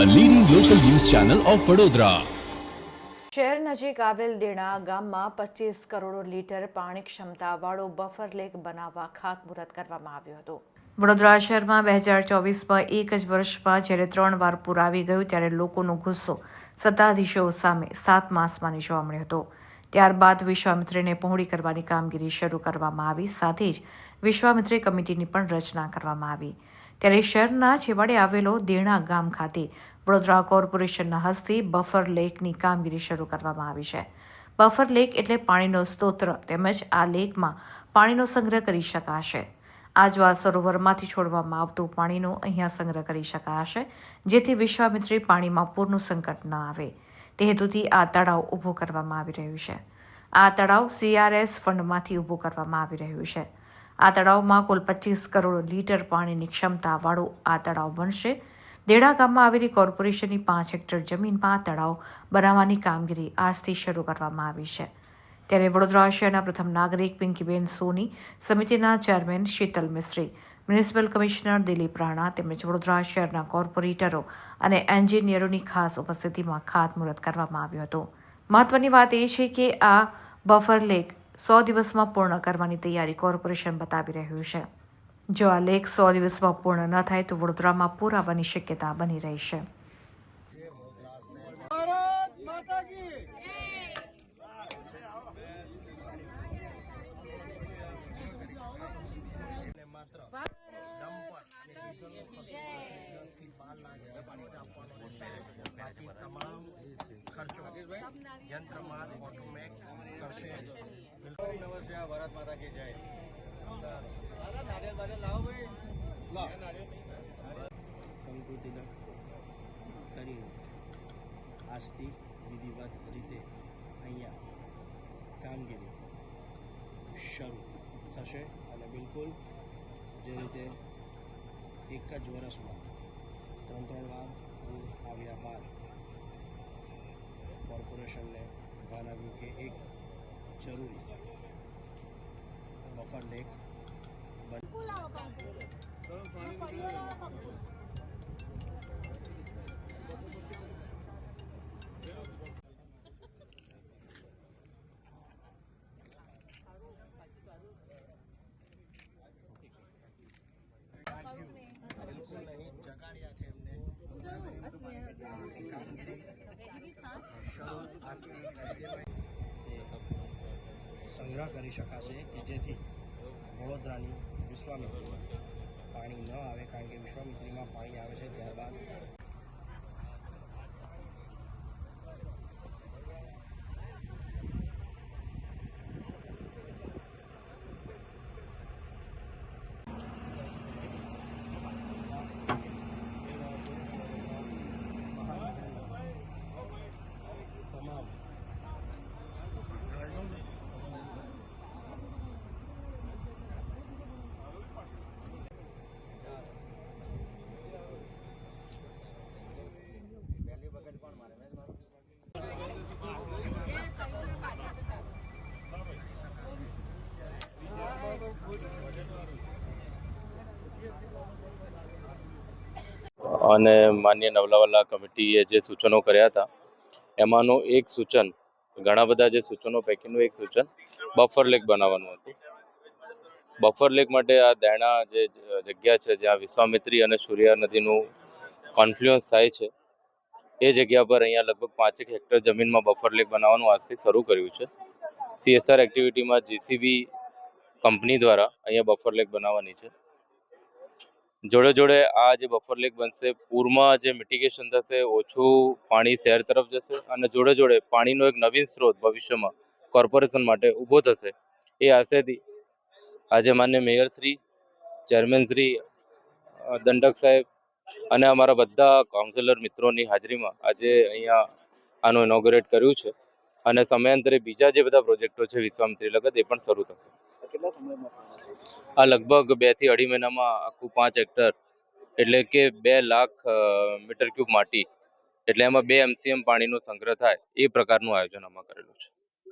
Channel of Vadodara શહેર નજીક આવેલ દેણા ગામમાં પચીસ કરોડ લીટર પાણી ક્ષમતાવાળો બફર લેક બનાવવા ખાતમુહૂર્ત કરવામાં આવ્યું હતું. વડોદરા શહેરમાં બે હજાર ચોવીસમાં એક જ વર્ષમાં જ્યારે ત્રણ વાર પૂર આવી ગયું ત્યારે લોકોનો ગુસ્સો સત્તાધીશો સામે સાત માસમાંની જોવા મળ્યો હતો. ત્યારબાદ વિશ્વામિત્રીને પહોળી કરવાની કામગીરી શરૂ કરવામાં આવી સાથે જ વિશ્વામિત્રી કમિટીની પણ રચના કરવામાં આવી. ત્યારે શહેરના છેવાડે આવેલો દેણા ગામ ખાતે વડોદરા કોર્પોરેશનના હસ્તે બફર લેકની કામગીરી શરૂ કરવામાં આવી છે. બફર લેક એટલે પાણીનો સ્તોત્ર તેમજ આ લેકમાં પાણીનો સંગ્રહ કરી શકાશે. આજવા સરોવરમાંથી છોડવામાં આવતું પાણીનો અહીંયા સંગ્રહ કરી શકાશે, જેથી વિશ્વામિત્રી પાણીમાં પૂરનું સંકટ ન આવે. તે હેતુથી આ તળાવ ઊભો કરવામાં આવી રહ્યું છે. આ તળાવ સીઆરએસ ફંડમાંથી ઊભું કરવામાં આવી રહ્યું છે. આ તળાવમાં કુલ પચીસ કરોડ લીટર પાણીની ક્ષમતાવાળું આ તળાવ બનશે. દેડા ગામમાં આવેલી કોર્પોરેશનની પાંચ હેક્ટર જમીનમાં તળાવ બનાવવાની કામગીરી આજથી શરૂ કરવામાં આવી છે. ત્યારે વડોદરા શહેરના પ્રથમ નાગરિક પિંકીબેન સોની, સમિતિના chairman Sheetal Mistry municipal commissioner Dilip Rana તેમજ વડોદરા શહેરના કોર્પોરેટરો અને એન્જિનિયરોની ખાસ ઉપસ્થિતિમાં ખાતમુહૂર્ત કરવામાં આવ્યું હતું. મહત્વની વાત એ છે કે આ બફર લેક સો દિવસમાં પૂર્ણ કરવાની તૈયારી કોર્પોરેશન બતાવી રહ્યું છે. જો આ લેખ સો દિવસમાં પૂર્ણ ન થાય તો વડોદરામાં પૂર આવવાની શક્યતા બની રહી છે. ભારત માતા કી જય. કંકુ તિલક કરીને આજથી વિધિવત રીતે અહીંયા કામગીરી શરૂ થશે અને બિલકુલ જે રીતે એક જ વર્ષમાં ત્રણ ત્રણ વાર પૂર આવ્યા બાદ કોર્પોરેશનને ભાન આવ્યું કે એક જરૂરી બફર લેક બન બિલકુલ નહીં જગાડ્યા છે એમને કામગીરી શરૂ આજથી કરી દેવાય તે સંગ્રહ કરી શકાશે કે જેથી વડોદરાની વિશ્વામિત્રીમાં પાણી ન આવે કારણ કે વિશ્વામિત્રીમાં પાણી આવે છે ત્યારબાદ તમામ અને માન્ય નવલાવાલા કમિટીએ જે સૂચનો કર્યા હતા, એમાંનું એક સૂચન, ઘણા બધા જે સૂચનો, પૈકીનું એક સૂચન બફર લેક બનાવવાનું હતું. બફર લેક માટે આ દેણા જે જગ્યા છે, જ્યાં વિશ્વામિત્રી અને સૂર્યા નદીનું કોન્ફ્લુઅન્સ થાય છે, એ જગ્યા પર અહીંયા લગભગ પાંચેક હેક્ટર જમીનમાં બફર લેક બનાવવાનું આજથી શરૂ કર્યું છે. સીએસઆર એક્ટિવિટીમાં જીસીબી કંપની દ્વારા અહીંયા બફર લેક બનાવવાની છે. જોડે જોડે આ જે બફર લેક બનશે, પૂરમાં જે મિટિગેશન થશે, ઓછું પાણી શહેર તરફ જશે અને જોડે જોડે પાણીનો એક નવીન સ્ત્રોત ભવિષ્યમાં કોર્પોરેશન માટે ઊભો થશે. એ આશયથી આજે માન્ય મેયરશ્રી ચેરમેનશ્રી ચેરમેન શ્રી દંડક સાહેબ અને અમારા બધા કાઉન્સિલર મિત્રોની હાજરીમાં આજે અહીંયા આનું ઇનોગ્રેટ કર્યું છે. અને સમયાંતરે બીજા જે બધા પ્રોજેક્ટો છે વિશ્વામિત્રી લગત એ પણ શરૂ થશે. આ લગભગ બેથી અઢી મહિનામાં આખું પાંચ હેક્ટર એટલે કે બે લાખ મીટર ક્યુબ માટી એટલે એમાં બે એમસીએમ પાણીનો સંગ્રહ થાય એ પ્રકારનું આયોજન આમાં કરેલું છે.